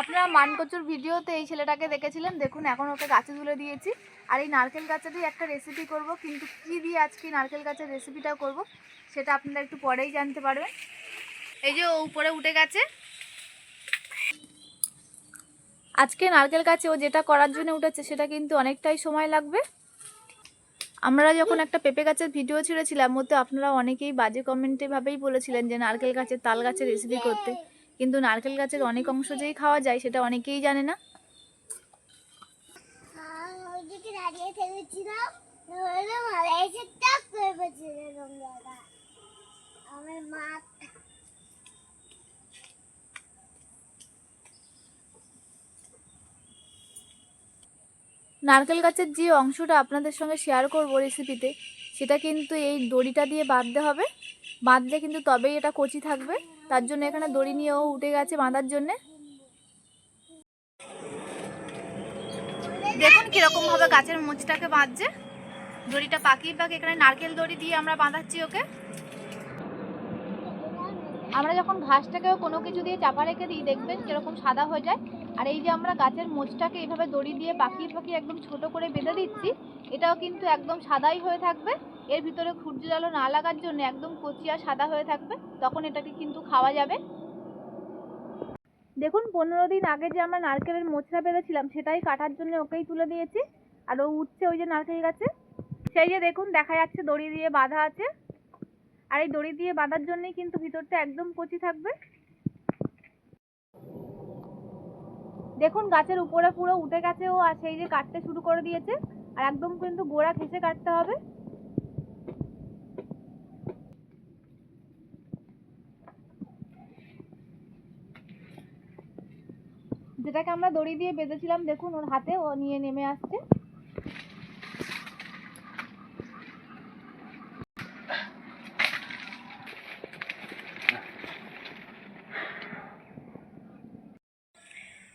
আপনারা মানকচুর ভিডিওতে এই ছেলেটাকে দেখেছিলেন? দেখুন, এখন ওকে গাছে তুলে দিয়েছি। আর এই নারকেল গাছেরই একটা রেসিপি করব। কিন্তু কি দিয়ে আজকে নারকেল গাছের রেসিপিটা করব, সেটা আপনারা একটু পরেই জানতে পারবেন। এই যে ও উপরে উঠে গেছে। আজকে নারকেল গাছে ও যেটা করার জন্য উঠেছে, সেটা কিন্তু অনেকটাই সময় লাগবে। আমরা যখন একটা পেঁপে গাছের ভিডিও ছেড়েছিলাম, ওতে আপনারা অনেকেই বাজে কমেন্টে ভাবেই বলেছিলেন যে, নারকেল গাছের তাল গাছের রেসিপি করতে। কিন্তু নারকেল গাছের অনেক অংশ যেই খাওয়া যায়, সেটা অনেকেই জানে না। নারকেল গাছের যে অংশটা আপনাদের সঙ্গে শেয়ার করব রেসিপিতে সেটা কিন্তু এই দড়িটা দিয়ে বাঁধতে হবে। বাঁধলে কিন্তু তবেই এটা কচি থাকবে। তার জন্য এখানে দড়ি নিয়েও উঠে গেছে বাঁধার জন্যে। দেখুন কীরকম ভাবে গাছের মুচটাকে বাঁধছে। দড়িটা পাকিয়ে পাকি এখানে নারকেল দড়ি দিয়ে আমরা বাঁধাচ্ছি ওকে। আমরা যখন ঘাসটাকে কোনো কিছু দিয়ে চাপা রেখে দিই, দেখবেন কীরকম সাদা হয়ে যায়। আর এই যে আমরা গাছের মোচটাকে এইভাবে দড়ি দিয়ে পাকিয়ে পাকিয়ে একদম ছোট করে বেঁধে দিচ্ছি, এটাও কিন্তু একদম সাদাই হয়ে থাকবে। এর ভিতরে সূর্য আলো না লাগার জন্য একদম কচিয়া সাদা হয়ে থাকবে, তখন এটাকে কিন্তু খাওয়া যাবে। দেখুন, পনেরো দিন আগে যে আমরা নারকেলের মোচড়া বেঁধেছিলাম, সেটাই কাটার জন্য ওকেই তুলে দিয়েছি। আর ও উঠছে ওই যে নারকেল গাছে। সেই যে দেখুন, দেখা যাচ্ছে দড়ি দিয়ে বাঁধা আছে। আর এই দড়ি দিয়ে বাঁধার জন্যই কিন্তু ভিতরটা একদম কচি থাকবে। দেখুন, গাছের উপরে পুরো উঠে গেছে ও, আর সেই যে কাটতে শুরু করে দিয়েছে, আর একদম কিন্তু গোড়া ঘেঁষে কাটতে হবে। যেটাকে আমরা দড়ি দিয়ে বেঁধেছিলাম, দেখুন ওর হাতে ও নিয়ে নেমে আসছে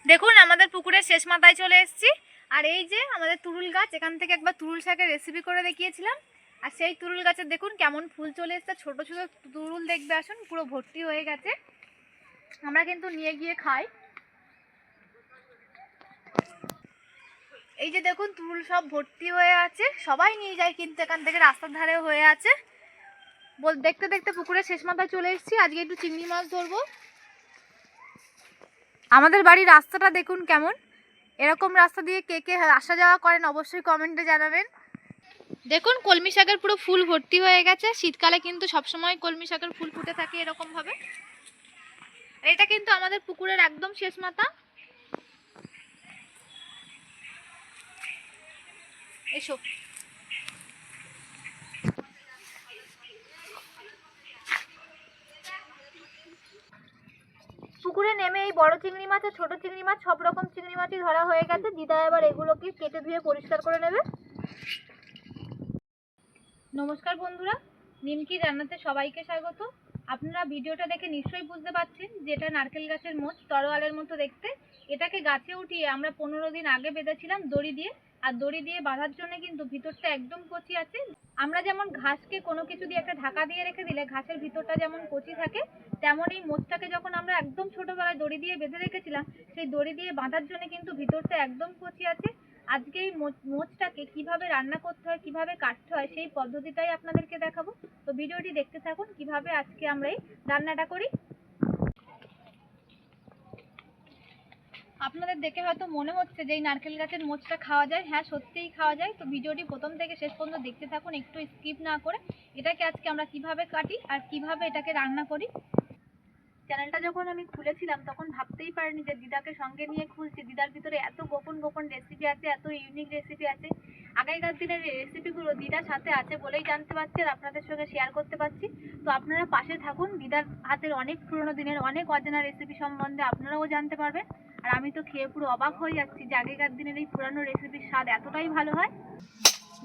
দেখুন আমাদের পুকুরের শেষ মাথায় চলে এসেছি। আর এই যে আমাদের তুরুল গাছ, এখান থেকে একবার তুরুল শাকের রেসিপি করে দেখিয়েছিলাম। আর সেই তুরুল গাছে দেখুন কেমন ফুল চলে এসেছে। ছোট, ছোটো তুরুল দেখবে, আসুন, পুরো ভর্তি হয়ে গেছে। আমরা কিন্তু নিয়ে গিয়ে খাই। এই যে দেখুন, তুরুল সব ভর্তি হয়ে আছে। সবাই নিয়ে যায় কিন্তু এখান থেকে, রাস্তার ধারে হয়ে আছে। বল, দেখতে দেখতে পুকুরের শেষ মাথায় চলে এসেছি। আজকে একটু চিংড়ি মাছ ধরবো। আমাদের বাড়ির রাস্তাটা দেখুন কেমন। এরকম রাস্তা দিয়ে কে কে আসা যাওয়া করেন অবশ্যই কমেন্টে জানাবেন। দেখুন, কলমি শাকের পুরো ফুল ভর্তি হয়ে গেছে। শীতকালে কিন্তু সবসময় কলমি শাকের ফুল ফুটে থাকে এরকমভাবে আর এটা কিন্তু আমাদের পুকুরের একদম শেষ মাথা। এসো। পুকুরে নেমে এই বড় চিংড়ি মাছ আর ছোট চিংড়ি মাছ সব রকম চিংড়ি মাছই ধরা হয়ে গেছে। দিদা এবার এগুলোকে কেটে ধুয়ে পরিষ্কার করে নেবে। নমস্কার বন্ধুরা, নিমকি রান্নাতে সবাইকে স্বাগত। আপনারা ভিডিওটা দেখে নিশ্চয়ই বুঝতে পারছেন যেটা নারকেল গাছের মোচ তরোয়ালের মতো দেখতে। এটাকে গাছে উঠিয়ে আমরা পনেরো দিন আগে বেঁধেছিলাম দড়ি দিয়ে। আর দড়ি দিয়ে বাঁধার জন্য কিন্তু ভিতরটা একদম কচি আছে। আমরা যেমন ঘাসকে কোনো কিছু দিয়ে একটা ঢাকা দিয়ে রেখে দিলে ঘাসের ভিতরটা যেমন কচি থাকে তেমন এই মোচটাকে যখন আমরা একদম ছোটবেলায় দড়ি দিয়ে বেঁধে রেখেছিলাম, সেই দড়ি দিয়ে বাঁধার জন্য কিন্তু ভিতরটা একদম কচি আছে। আজকে এই মোচ- মোচটাকে কীভাবে রান্না করতে হয়, কীভাবে কাটতে হয়, সেই পদ্ধতিটাই আপনাদেরকে দেখাবো। তো ভিডিওটি দেখতে থাকুন, কীভাবে আজকে আমরা এই রান্নাটা করি। আপনাদের দেখে হয়তো মনে হচ্ছে যে এই নারকেল গাছের মোচটা খাওয়া যায়। হ্যাঁ সত্যিই খাওয়া যায়। তো ভিডিওটি প্রথম থেকে শেষ পর্যন্ত দেখতে থাকুন, একটু স্কিপ না করে। এটাকে আজকে আমরা কীভাবে কাটি আর কীভাবে এটাকে রান্না করি? চ্যানেলটা যখন আমি খুলেছিলাম, তখন ভাবতেই পারিনি যে দিদাকে সঙ্গে নিয়ে খুলছি। দিদার ভিতরে এত গোপন গোপন রেসিপি আছে, এত ইউনিক রেসিপি আছে। আগেকার দিনের রেসিপিগুলো দিদার সাথে আছে বলেই জানতে পারছি আর আপনাদের সঙ্গে শেয়ার করতে পারছি। তো আপনারা পাশে থাকুন। দিদার হাতের অনেক পুরনো দিনের অনেক অজানা রেসিপি সম্বন্ধে আপনারাও জানতে পারবেন। আর আমি তো খেয়ে পুরো অবাক হয়ে যাচ্ছি যে আগেকার দিনের এই পুরানো রেসিপির স্বাদ এতটাই ভালো হয়।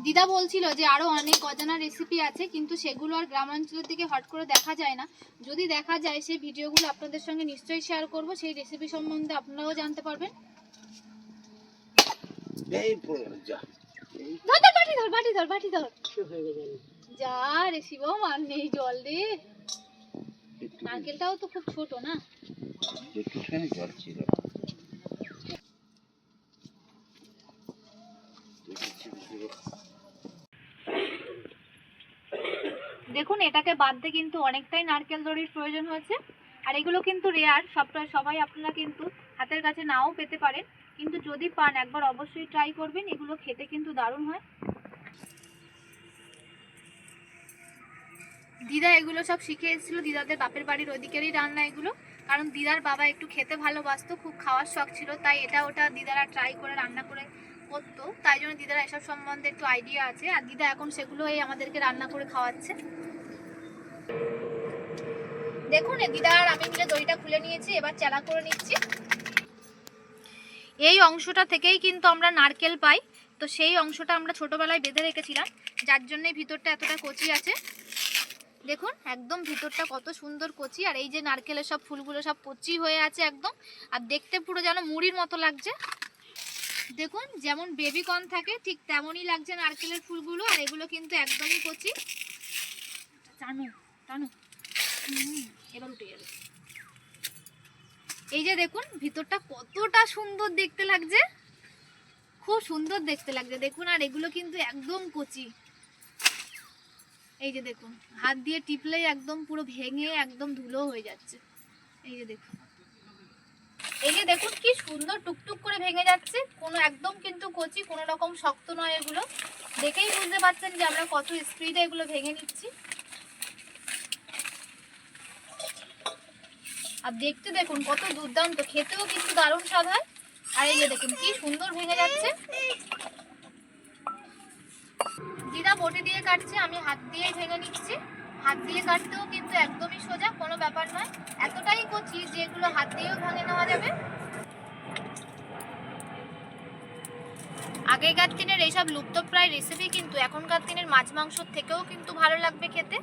দিদা বলছিল যে আরও অনেক অজানা রেসিপি আছে কিন্তু সেগুলো আর গ্রামাঞ্চলের দিকে হট করে দেখা যায় না। যদি দেখা যায় সেই ভিডিওগুলো আপনাদের সঙ্গে নিশ্চয়ই শেয়ার করব। সেই রেসিপি সম্বন্ধে আপনারাও জানতে পারবেন। যা। ধর ধর বাটি ধর বাটি ধর বাটি ধর। যা রে শিবম আর নেই জল রে নারকেলটাও তো খুব ছোট না? একটুখানি জল ছিল। দেখুন এটাকে বাঁধতে কিন্তু অনেকটাই নারকেল দড়ির প্রয়োজন হয়েছে। আর এগুলো কিন্তু রেয়ার সবটা সবাই আপনারা কিন্তু হাতের কাছে নাও পেতে পারেন। কিন্তু যদি পান একবার অবশ্যই ট্রাই করবেন। এগুলো খেতে কিন্তু দারুণ হয়। দিদা এগুলো সব শিখে এসেছিল। দিদাদের বাপের বাড়ির ওদিকেরই রান্না এগুলো। কারণ দিদার বাবা একটু খেতে ভালোবাসতো, খুব খাওয়ার শখ ছিল, তাই এটা ওটা দিদারা ট্রাই করে রান্না করে করতো। তাই জন্য দিদারা এসব সম্বন্ধে একটু আইডিয়া আছে। আর দিদা এখন সেগুলোই আমাদেরকে রান্না করে খাওয়াচ্ছে। দেখুন দিদা আর আমি মিলে দইটা খুলে নিয়েছি, এবার চালা করে নিচ্ছি। এই অংশটা থেকেই কিন্তু আমরা নারকেল পাই। তো সেই অংশটা আমরা ছোটবেলায় বেঁধে রেখেছিলাম। যার জন্যই ভিতরটা এতটা কচি আছে। দেখুন, একদম ভিতরটা কত সুন্দর কচি, আর এই যে নারকেলের সব ফুলগুলো সব কচি হয়ে আছে একদম, আর দেখতে পুরো যেন মুড়ির মতো লাগছে। দেখুন, যেমন বেবি কর্ন থাকে, ঠিক তেমনই লাগছে নারকেলের ফুলগুলো, আর এগুলো কিন্তু একদমই কচি। টানো টানো। এবার উঠে যাবে। এই যে দেখুন, ভিতরটা কতটা সুন্দর দেখতে লাগছে। খুব সুন্দর দেখতে লাগছে। দেখুন, আর এগুলো কিন্তু একদম কচি। এই যে দেখুন, হাত দিয়ে টিপলেই একদম পুরো ভেঙে একদম ধুলো হয়ে যাচ্ছে। এই যে দেখুন। এই যে দেখুন, কি সুন্দর টুকটুক করে ভেঙে যাচ্ছে। কোনো একদম কিন্তু কচি, কোনো রকম শক্ত নয় এগুলো। দেখেই বুঝতে পারছেন যে আমরা কত স্পিডে এগুলো ভেঙে নিচ্ছি। আর দেখতে দেখুন, কত দুর্দান্ত। খেতেও কিন্তু দারুণ স্বাদ হয়। আর এই যে দেখুন, কি সুন্দর ভেঙে যাচ্ছে। দিদা বটি দিয়ে কাটছি, আমি হাত দিয়ে ভেঙে নিচ্ছি। হাত দিয়ে কাটতেও কিন্তু একদমই সোজা, কোনো ব্যাপার নয়। এতটাই কচি যে এগুলো হাত দিয়েও ভাঙে নেওয়া যাবে। আগেকার দিনের এইসব লুপ্তপ্রায় রেসিপি কিন্তু এখনকার দিনের মাছ মাংসর থেকেও কিন্তু ভালো লাগবে খেতে।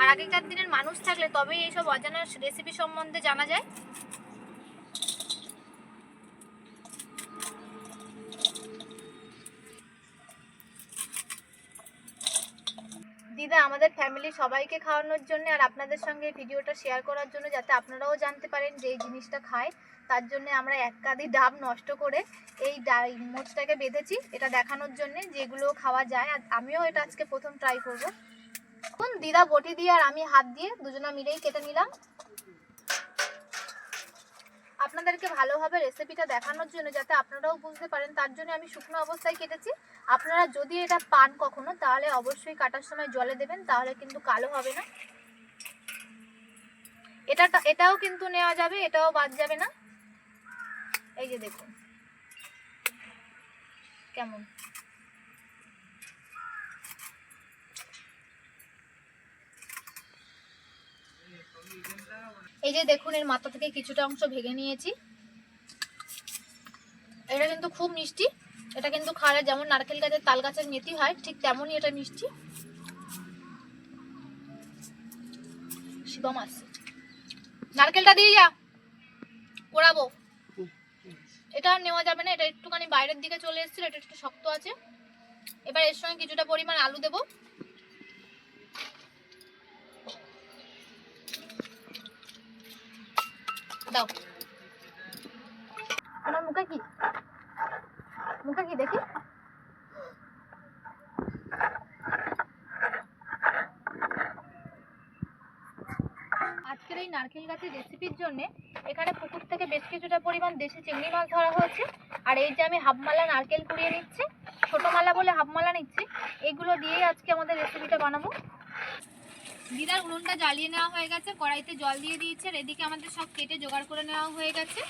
আর আগেকার দিনের মানুষ থাকলে তবেই এইসব অজানা রেসিপি সম্বন্ধে জানা যায়। আমাদের ফ্যামিলি সবাইকে খাওয়ানোর জন্য আর আপনাদের সঙ্গে ভিডিওটা শেয়ার করার জন্য যাতে আপনারাও জানতে পারেন যে এই জিনিসটা খায়। তার জন্য আমরা এক কাঁদি ডাব নষ্ট করে এই মোচটাকে বেঁধেছি, এটা দেখানোর জন্যে যেগুলো খাওয়া যায়। আর আমিও এটা আজকে প্রথম ট্রাই করব। এখন দিদা বটি দিয়ে আর আমি হাত দিয়ে দুজনা মিলেই কেটে নিলাম। আপনাদেরকে ভালোভাবে রেসিপিটা দেখানোর জন্য যাতে আপনারাও বুঝতে পারেন, তার জন্য আমি শুকনো অবস্থায় কেটেছি। আপনারা যদি এটা পান কখনো, তাহলে অবশ্যই কাটার সময় জলে দেবেন, তাহলে কিন্তু কালো হবে না। এটা এটাও কিন্তু নেওয়া যাবে, এটাও বাদ যাবে না। এই যে দেখুন, কেমন? এই যে দেখুন, এর মাথা থেকে কিছুটা অংশ ভেঙে নিয়েছি। এটা কিন্তু খুব মিষ্টি। এটা কিন্তু খাওয়ালে যেমন নারকেল গাছের তাল গাছের মেথি হয়, ঠিক তেমনই এটা মিষ্টি। শিবম আসছে। নারকেলটা দিয়ে যা, পোড়াবো। এটা আর নেওয়া যাবে না, এটা একটুখানি বাইরের দিকে চলে এসেছিল, এটা একটু শক্ত আছে। এবার এর সঙ্গে কিছুটা পরিমাণ আলু দেবো। দাও। মুখে কি? মুখে কি দেখি? আজকের এই নারকেল গাছের রেসিপির জন্য এখানে পুকুর থেকে বেশ কিছুটা পরিমাণ দেশি চিংড়ি মাছ ধরা হয়েছে। আর এই যে আমি হাফমালা নারকেল কুড়িয়ে নিচ্ছি ছোট মালা বলে হাফমালা নিচ্ছি, এগুলো দিয়েই আজকে আমাদের রেসিপিটা বানাবো। দিদার উনুনটা জ্বালিয়ে নেওয়া হয়ে গেছে, কড়াইতে জল দিয়ে দিয়েছে এদিকে আমাদের সব কেটে জোগাড় করে নেওয়া হয়ে গেছে।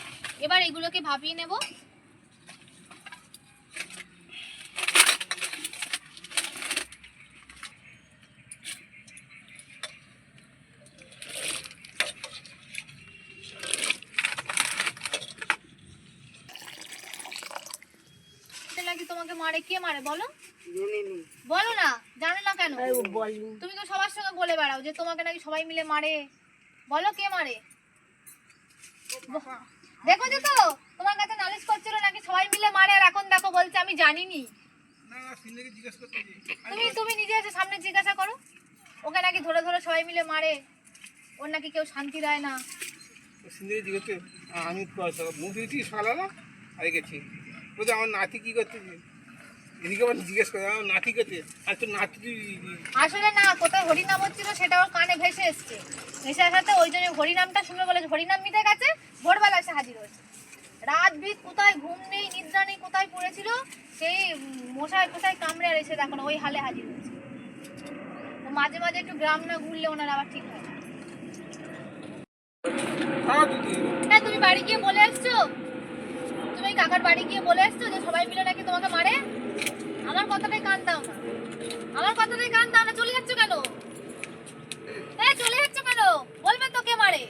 এবার এগুলোকে ভাপিয়ে নেব। তোমাকে মারে, কে মারে বলো? বলো না জানো না কেন? তুমি তো সবার সঙ্গে বলে বেড়াও যে তোমাকে নাকি সবাই মিলে মারে। বলো কে মারে? দেখো যে তো তোমার কাছে নালিশ করছিল নাকি সবাই মিলে মারে আর এখন দেখো বলছে আমি জানিনি। তুমি তুমি নিজে এসে সামনে জিজ্ঞাসা করো। ওকে নাকি ধরে ধরে সবাই মিলে মারে। ওর নাকি কেউ শান্তি দেয় না। সিন্দুরি জিজ্ঞেস আমি মুখ দিয়েছি সকালবেলা আর গেছি। বলছে আমার নাতি কি করতেছি এদিকে আবার জিজ্ঞেস করে আমার নাতি কাছে আর তোর নাতি আসলে না কোথায় হরিনাম হচ্ছিল সেটা ওর কানে ভেসে এসছে। ভেসে আসাতে ওই জন্য হরিনামটা শুনে বলে হরিনাম মিটে গেছে ভোরবেলা এসে হাজির হয়েছে। রাত বিত কোথায় ঘুম নেই নিদ্রা নেই কোথায় পড়েছিল সেই মশায় কোথায় কামড়ে আর এসে দেখো না ওই হালে হাজির হয়েছে। মাঝে মাঝে একটু গ্রাম না ঘুরলে ওনার আবার ঠিক হয় তুই হ্যাঁ তুমি বাড়ি গিয়ে বলে এসছো? তুমি কাকার বাড়ি গিয়ে বলে এসছো যে সবাই মিলে নাকি তোমাকে মারে? আমার কথাটাই কান দাও। আমার কথাটাই কান দাও, না চলে যাচ্ছ কেন? এই চলে যাচ্ছ কেন? বলবে তো মারে?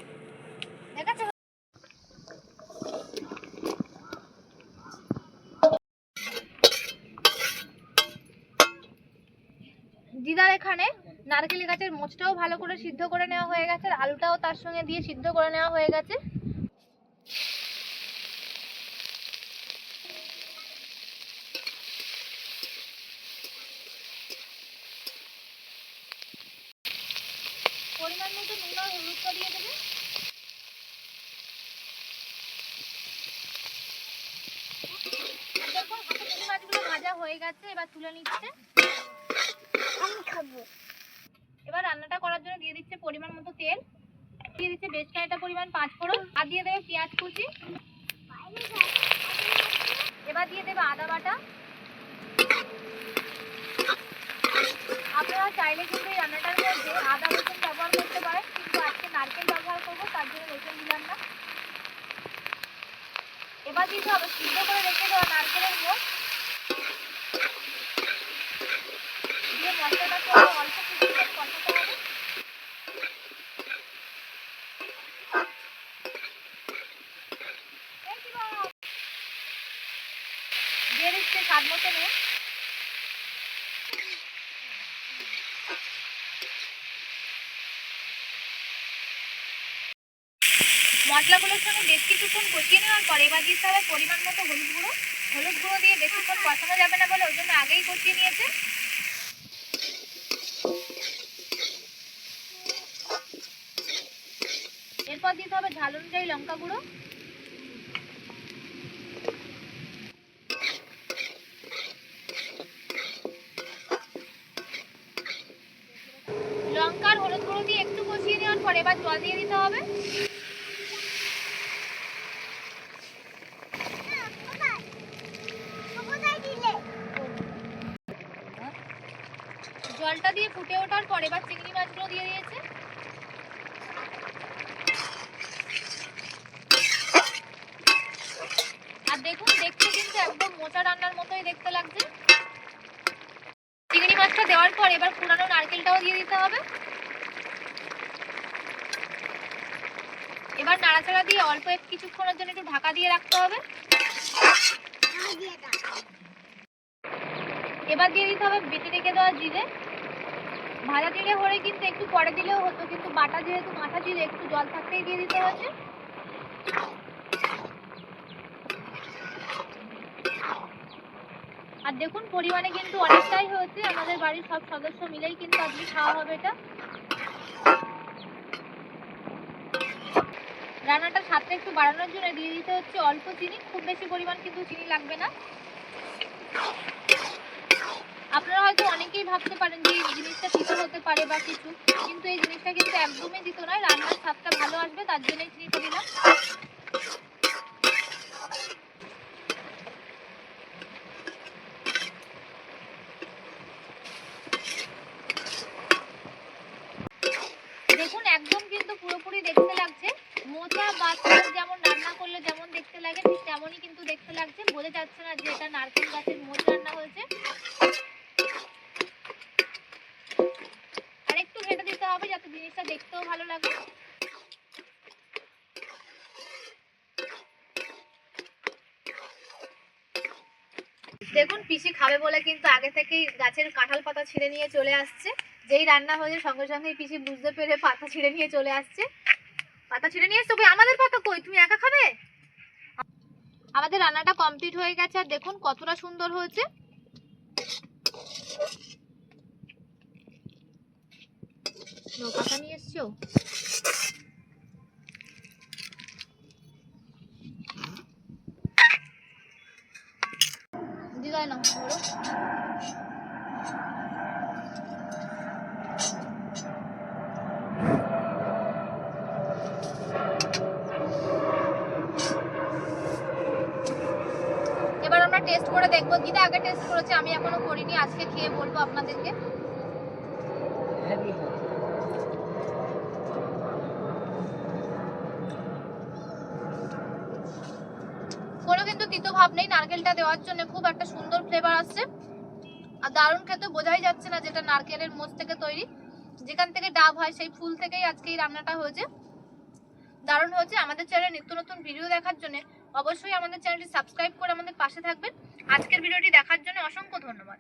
দেখাচ্ছে দিদার এখানে নারকেল গাছের মোচটাও ভালো করে সিদ্ধ করে নেওয়া হয়ে গেছে, আর আলুটাও তার সঙ্গে দিয়ে সিদ্ধ করে নেওয়া হয়ে গেছে। পরিমাণ মতো নুন আর হলুদটা দিয়ে দেবে। দেখুন হাতে মাছগুলো ভাজা হয়ে গেছে এবার তুলে নিচ্ছে। এবার রান্নাটা করার জন্য দিয়ে দিচ্ছে পরিমাণ মতো তেল। দিয়ে দিচ্ছে বেশ খানিকটা পরিমাণ পাঁচ ফোড়ন আর দিয়ে দেবে পেঁয়াজ কুচি। এবার দিয়ে দেবে আদা বাটা। আপনারা চাইলে কিন্তু এই রান্নাটার মধ্যে আদা রসুন ব্যবহার করতে পারেন, কিন্তু আজকে নারকেল ব্যবহার করব, তার জন্য রসুন দিলাম না। এবার দিতে হবে সিদ্ধ করে রেখে দেওয়া নারকেলের মোট দিয়ে মশলাটাকে অল্প দিয়ে দিচ্ছে স্বাদ মতো নুন। মশলাগুলোর সঙ্গে বেশ কিছুক্ষণ কষিয়ে নেওয়ার পরে এবার দিতে হবে পরিমাণ মতো হলুদ গুঁড়ো। হলুদ গুঁড়ো দিয়ে বেশিক্ষণ কষানো যাবে না বলে ওই জন্য আগেই কষিয়ে নিয়েছে। এরপর দিতে হবে ঝাল অনুযায়ী লঙ্কা গুঁড়ো। লঙ্কার হলুদ গুঁড়ো দিয়ে একটু কষিয়ে নেওয়ার পরে এবার জল দিয়ে দিতে হবে কোথায় কোথায় দিলে জলটা দিয়ে ফুটে ওঠার পরে এবার চিংড়ি মাছগুলো দিয়ে দিয়েছে আর দেখুন দেখতে কিন্তু একদম মোচা রান্নার মতোই দেখতে লাগছে চিংড়ি পর এবার পুরানো নারকেলটাও দিয়ে দিতে হবে। এবার নাড়াচাড়া দিয়ে অল্প কিছুক্ষণের জন্য একটু ঢাকা দিয়ে রাখতে হবে। এবার দিয়ে দিতে হবে বেটে রেখে দেওয়া জিরে। ভাজা জিরে হলে কিন্তু একটু পরে দিলেও হতো, কিন্তু বাটা যেহেতু মাথা জিরে, একটু জল থাকতেই দিয়ে দিতে হচ্ছে। আর দেখুন, পরিমাণে কিন্তু অনেকটাই হয়েছে। আমাদের বাড়ির সব সদস্য মিলেই কিন্তু আজকে খাওয়া হবে এটা। রান্নাটা স্বাদটা একটু বাড়ানোর জন্য দিয়ে দিতে হচ্ছে অল্প চিনি। খুব বেশি পরিমাণ কিন্তু চিনি লাগবে না। আপনারা হয়তো অনেকেই ভাবতে পারেন যে এই জিনিসটা তিতো হতে পারে বা কিছু, কিন্তু এই জিনিসটা কিন্তু একদমই দিত নয়। রান্নার স্বাদটা ভালো আসবে, তার জন্যই চিনিটা দিলাম দেখুন একদম কিন্তু পুরোপুরি দেখতে লাগছে মোচা বা শাক যেমন রান্না করলে যেমন দেখতে লাগে ঠিক তেমনই কিন্তু দেখতে লাগছে বোঝা যাচ্ছে না যে এটা নারকেল গাছের মোচ রান্না হয়েছে আর একটু ঘেটে দিতে হবে যাতে জিনিসটা দেখতেও ভালো লাগে। দেখুন, পিসি খাবে বলে কিন্তু আগে থেকেই গাছের কাঁঠাল পাতা ছিঁড়ে নিয়ে চলে আসছে। যেই রান্না হয়েছে, সঙ্গে সঙ্গে পিসি বুঝতে পেরে পাতা ছিঁড়ে নিয়ে চলে আসছে। পাতা ছিঁড়ে নিয়ে এসছো আমাদের পাতা কই? তুমি একা খাবে? আমাদের রান্নাটা কমপ্লিট হয়ে গেছে। আর দেখুন, কতটা সুন্দর হয়েছে। নৌকাটা নিয়ে এসছো দিদা গায়ে নাও ধরো এবার আমরা টেস্ট করে দেখব দিদা আগে টেস্ট করেছে আমি এখনও করিনি আজকে খেয়ে বলব আপনাদেরকে কোনো কিন্তু তিতো ভাব নেই, নারকেলটা দেওয়ার জন্য খুব একটা সুন্দর ফ্লেভার আসছে। আর দারুণ খেতে বোঝাই যাচ্ছে না যেটা নারকেলের মোচ থেকে তৈরি। যেখান থেকে ডাব হয়, সেই ফুল থেকেই আজকে এই রান্নাটা হয়েছে। দারুণ হয়েছে। আমাদের চ্যানেলে নিত্য নতুন ভিডিও দেখার জন্য অবশ্যই আমাদের চ্যানেলটি সাবস্ক্রাইব করে আমাদের পাশে থাকবেন। আজকের ভিডিওটি দেখার জন্য অসংখ্য ধন্যবাদ।